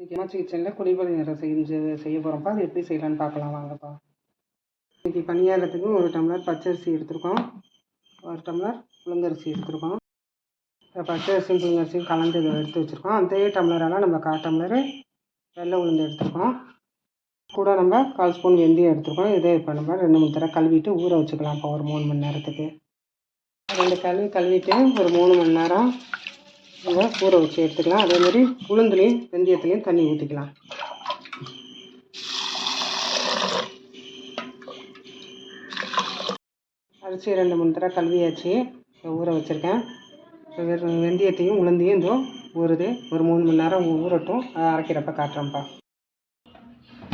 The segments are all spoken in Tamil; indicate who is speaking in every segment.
Speaker 1: இன்றைக்கி எமாச்சி கிச்சனில் குழிப்பணியாரம் செஞ்சு செய்ய போகிறோம்ப்பா அது எப்படி செய்யலான்னு பார்க்கலாம் வாங்கப்பா. இன்றைக்கி பணியாரத்துக்கு ஒரு டம்ளர் பச்சரிசி எடுத்திருக்கோம். ஒரு டம்ளர் புழுங்கரிசி எடுத்திருக்கோம். பச்சரிசியும் புழுங்கரிசியும் கலந்து இதை எடுத்து வச்சுருக்கோம். அதே டம்ளரெல்லாம் நம்ம கால் டம்ளரு வெள்ளை உளுந்து எடுத்துருக்கோம். கூட நம்ம கால் ஸ்பூன் வெந்தயம் எடுத்துருக்கோம். இதே இப்போ நம்ம ரெண்டு மூணு தடவை கழுவிட்டு ஊற வச்சுக்கலாம் இப்போ ஒரு மூணு மணி நேரத்துக்கு. ரெண்டு கழுவி கழுவிட்டு ஒரு மூணு மணி நேரம் நம்ம ஊற வச்சு எடுத்துக்கலாம். அதேமாதிரி உளுந்துலேயும் வெந்தயத்துலேயும் தண்ணி ஊற்றிக்கலாம் அரிசி ரெண்டு மூணு தடவை கழுவியாச்சு. இப்போ ஊற வச்சுருக்கேன். வெறும் வெந்தயத்தையும் உளுந்தையும் இதோ ஊறுது. ஒரு மூணு மணி நேரம் ஊறட்டும். அதை அரைக்கிறப்ப காட்டுறேன்ப்பா.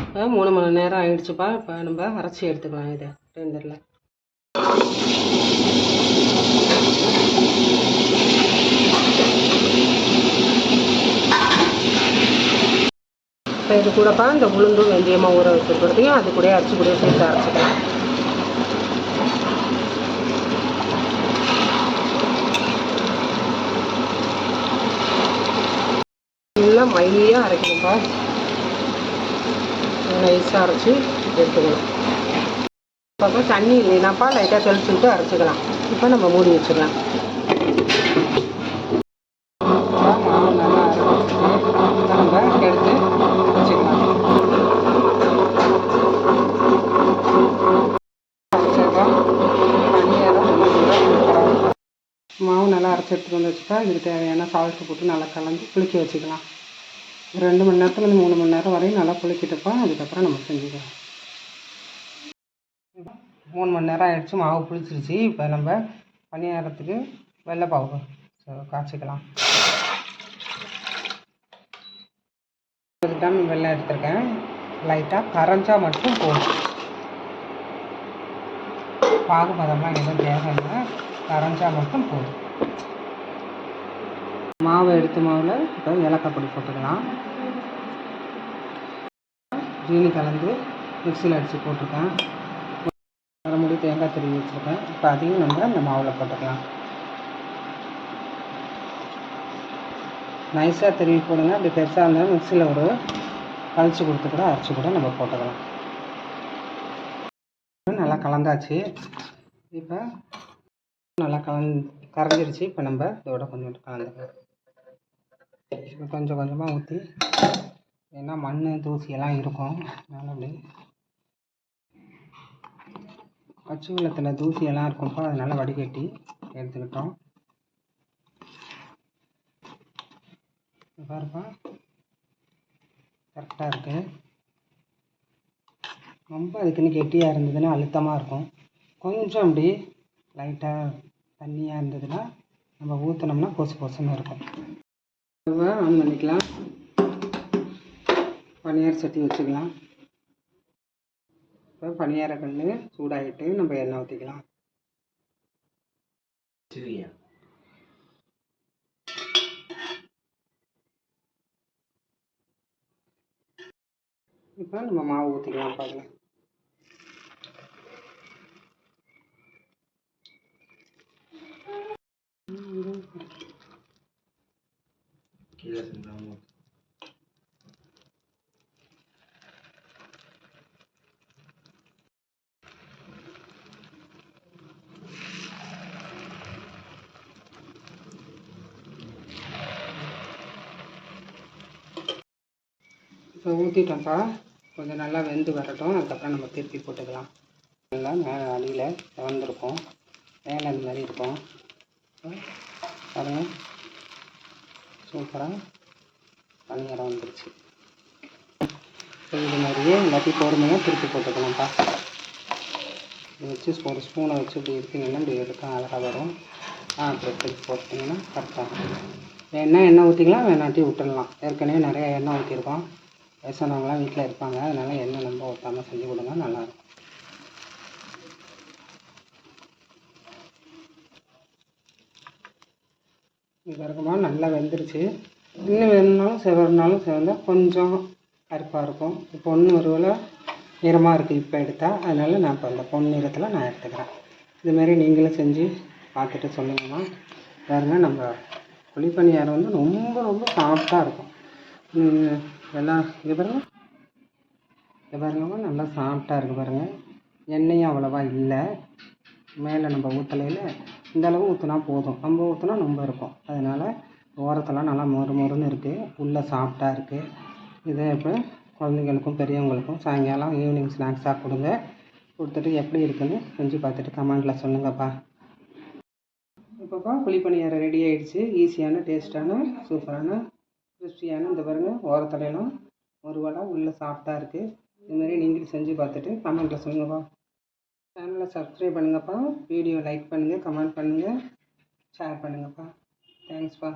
Speaker 1: இப்போ மூணு மணி நேரம் ஆயிடுச்சுப்பா. இப்போ நம்ம அரைச்சி எடுத்துக்கலாம் இதை கிரைண்டரில் இப்போ இது கூடப்பா இந்த உளுந்தும் வெந்தயமாக ஊற வச்சுருக்கிறதையும் அது கூட அரைச்சி கூட சேர்த்து அரைச்சிக்கலாம். நல்லா மையாக அரைக்கணும்ப்பா நைஸாக அரைச்சி எடுத்துக்கணும் பக்கம் தண்ணி இல்லைனாப்பா லைட்டாக தெளிச்சு விட்டு அரைச்சிக்கலாம். இப்போ நம்ம மூடி வச்சிடலாம். மாவு நல்லா அரைச்சி எடுத்துகிட்டு வந்து வச்சுட்டா இதுக்கு தேவையான சால்ட்டு போட்டு நல்லா கலந்து புளிக்க வச்சுக்கலாம். ஒரு ரெண்டு மணி நேரத்துலேருந்து மூணு மணி நேரம் வரையும் நல்லா புளிக்கிட்டுப்பா அதுக்கப்புறம் நம்ம செஞ்சுக்கலாம். மூணு மணி நேரம் ஆகிடுச்சு மாவு புளிச்சிருச்சு. இப்போ நம்ம பணியாரத்துக்கு வெள்ளை பாவு காய்ச்சிக்கலாம். ஒரு டன் வெள்ளம் எடுத்திருக்கேன். லைட்டாக கரைஞ்சா மட்டும் போதும். பாகுபதம்லாம் எதுவும் தேவையில்லை. கரைஞ்சா மட்டும் போதும். மாவு எடுத்த மாவில் இப்போ ஏலக்காய் பொடி போட்டுக்கலாம். ஜீனி கலந்து மிக்சியில் அடித்து போட்டிருக்கேன். மறுபடியும் தேங்காய் திருவி வச்சுருக்கேன். இப்போ அதையும் நம்ம இந்த மாவில் போட்டுக்கலாம். நைஸாக திருவி போடுங்க. அப்படி பெருசாக இருந்தாலும் மிக்சியில் ஒரு கழிச்சு கொடுத்து கூட அரைச்சி கூட நம்ம போட்டுக்கலாம். நல்லா கலந்தாச்சு. இப்போ நல்லா கலந் கரைஞ்சிருச்சு. இப்போ நம்ம இதோட கொஞ்சம் கலந்துக்கலாம். இப்போ கொஞ்சம் கொஞ்சமாக ஊற்றி ஏன்னா மண் தூசியெல்லாம் இருக்கும். அதனால் அப்படி பச்சை வெள்ளத்தில் தூசியெல்லாம் இருக்கும்ப்பா அதனால் வடிகட்டி எடுத்துக்கிட்டோம். பாருப்பா. கரெக்டாக இருக்குது ரொம்ப அதுக்குன்னு கெட்டியாக இருந்ததுன்னா அழுத்தமாக இருக்கும். கொஞ்சம் அப்படி லைட்டாக தண்ணியாக இருந்ததுன்னா நம்ம ஊற்றினோம்னா பொசு பொசுன்னு இருக்கும். ஆன் பண்ணிக்கலாம். பனியார சட்டி வச்சுக்கலாம். இப்போ பனியார கல் சூடாகிட்டு நம்ம எண்ணெய் ஊற்றிக்கலாம் இப்போ நம்ம மாவு ஊற்றிக்கலாம் பாருங்கள் ஊற்றிட்டோம்ப்பா கொஞ்சம் நல்லா வெந்து வரட்டும். அதுக்கப்புறம் நம்ம திருப்பி போட்டுக்கலாம். நல்லா மேலே அடியில் திறந்துருக்கும் மேலே அந்த மாதிரி இருக்கும். பாருங்கள் சூப்பராக பணியாரம் வந்துருச்சு. இப்போ இது மாதிரியே எல்லாத்தையும் பொறுமையாக திருப்பி போட்டுக்கலாம்ப்பா வச்சு ஒரு ஸ்பூனை வச்சு இப்படி இருக்கீங்கன்னா இப்படி எடுக்க அழகாக வரும். ஆ அப்படி திருப்பி போட்டிங்கன்னா கரெக்டாக வேணா எண்ணெய் ஊற்றிக்கலாம் வேணாட்டி விட்டுடலாம். ஏற்கனவே நிறையா எண்ணெய் ஊற்றிருக்கோம் வயசானவங்களாம் வீட்டில் இருப்பாங்க. அதனால் எண்ணெய் ரொம்ப ஊற்றாமல் செஞ்சு கொடுங்க நல்லாயிருக்கும். இது நல்லா வெந்துருச்சு. இன்னும் வேணும்னாலும் செவறுனாலும் செவந்தா கொஞ்சம் கருப்பாக இருக்கும். இப்போ ஒன்று ஒருவேளை நிறமாக இருக்குது இப்போ எடுத்தால் அதனால் நான் இப்போ அந்த பொன் நிறத்தில் நான் எடுத்துக்கிறேன். இதுமாரி நீங்களும் செஞ்சு பார்த்துட்டு சொல்லுங்கம்மா. வேறுனா நம்ம குழிப்பணியாரம் வந்து ரொம்ப ரொம்ப சாஃப்டாக இருக்கும். எல்லாம் இது பாருங்க. இது பாருங்கம்மா நல்லா சாஃப்டாக இருக்குது பாருங்கள் எண்ணெயும் அவ்வளோவா இல்லை. மேலே நம்ம ஊற்றலையில் இந்த அளவு ஊற்றினா போதும். நம்ம ஊற்றினா ரொம்ப இருக்கும். அதனால் ஓரத்தெல்லாம் நல்லா மொறு மொறுன்னு இருக்குது உள்ளே சாஃப்டாக இருக்குது இதை இப்போ குழந்தைங்களுக்கும் பெரியவங்களுக்கும் சாயங்காலம் ஈவினிங் ஸ்நாக்ஸாக கொடுங்க. கொடுத்துட்டு எப்படி இருக்குன்னு செஞ்சு பார்த்துட்டு கமெண்டில் சொல்லுங்கப்பா. இப்போப்பா குழிப்பணியாரம் ரெடி ஆகிடுச்சு ஈஸியான டேஸ்ட்டான சூப்பரான கிறிஸ்பியான இந்த பாருங்க ஓரத்தலையெல்லாம் ஒரு வடை உள்ளே சாஃப்டாக இருக்குது இதுமாரி நீங்களும் செஞ்சு பார்த்துட்டு கமெண்ட்டில் சொல்லுங்கப்பா. சேனலை சப்ஸ்கிரைப் பண்ணுங்கப்பா. வீடியோ லைக் பண்ணுங்கள் கமெண்ட் பண்ணுங்கள் ஷேர் பண்ணுங்கப்பா. தேங்க்ஸ்ப்பா